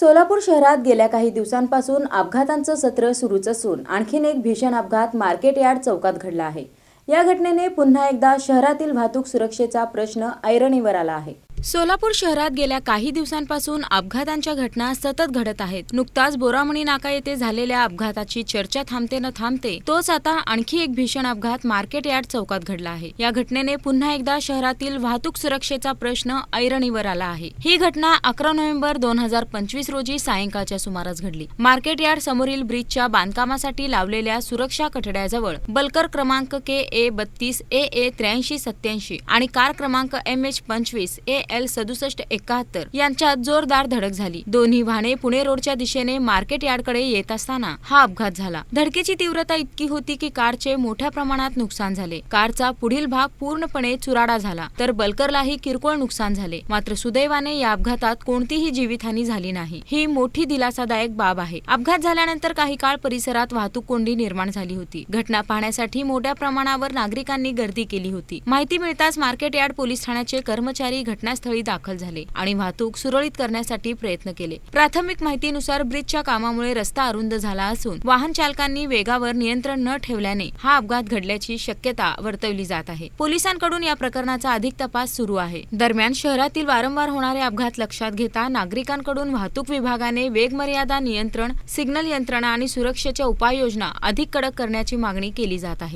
सोलापूर शहरात गेल्या काही दिवसांपासून अपघातांचं सत्र सुरूच असून आणखीन एक भीषण अपघात मार्केट यार्ड चौकात घडला आहे. या घटनेने पुन्हा एकदा शहरातील वाहतूक सुरक्षेचा प्रश्न ऐरणीवर आला आहे. सोलापूर शहरात गेल्या काही दिवसांपासून अपघातांच्या घटना सतत घडत आहेत. नुकताच बोरामणी नाका येथे झालेल्या अपघाताची चर्चा थांबते न थांबते तोच आता आणखी एक भीषण अपघात मार्केट यार्ड चौकात घडला आहे. या घटनेने पुन्हा एकदा शहरातील वाहतूक सुरक्षेचा प्रश्न ऐरणीवर आला आहे. ही घटना अकरा नोव्हेंबर दोन हजार पंचवीस रोजी सायंकाळच्या सुमारास घडली. मार्केट यार्ड समोरील ब्रिजच्या बांधकामासाठी लावलेल्या सुरक्षा कठड्याजवळ बलकर क्रमांक के ए बत्तीस ए ए त्र्याऐंशी सत्याऐंशी आणि कार क्रमांक एम एच पंचवीस ए एल सदुसष्ट एकाहत्तर यांच्यात जोरदार धडक झाली. दोन्ही वाहने पुणे रोडच्या दिशेने मार्केट यार्डकडे येत असताना हा अपघात झाला. धडकेची तीव्रता इतकी होती की कारचे मोठ्या प्रमाणात नुकसान झाले. कारचा पुढील भाग पूर्णपणे चुराडा झाला तर बलकरलाही किरकोळ नुकसान झाले. मात्र सुदैवाने या अपघातात कोणतीही जीवितहानी झाली नाही. ही मोठी दिलासादायक बाब आहे. अपघात झाल्यानंतर काही काळ परिसरात वाहतूक कोंडी निर्माण झाली होती. घटना पाहण्यासाठी मोठ्या प्रमाणावर नागरिकांनी गर्दी केली होती. माहिती मिळताच मार्केट यार्ड पोलीस ठाण्याचे कर्मचारी घटना घटनास्थळी दाखल झाले आणि वाहतूक सुरळीत करण्यासाठी प्रयत्न केले. प्राथमिक माहितीनुसार ब्रिजच्या कामामुळे रस्ता अरुंद झाला असून वाहन चालकांनी वेगावर नियंत्रण न ठेवल्याने हा अपघात घडल्याची शक्यता वर्तवली जात आहे. पोलिसांकडून या प्रकरणाचा अधिक तपास सुरू आहे. दरम्यान शहरातील वारंवार होणारे अपघात लक्षात घेता नागरिकांकडून वाहतूक विभागाने वेगमर्यादा नियंत्रण सिग्नल यंत्रणा आणि सुरक्षेच्या उपाययोजना अधिक कडक करण्याची मागणी केली जात आहे.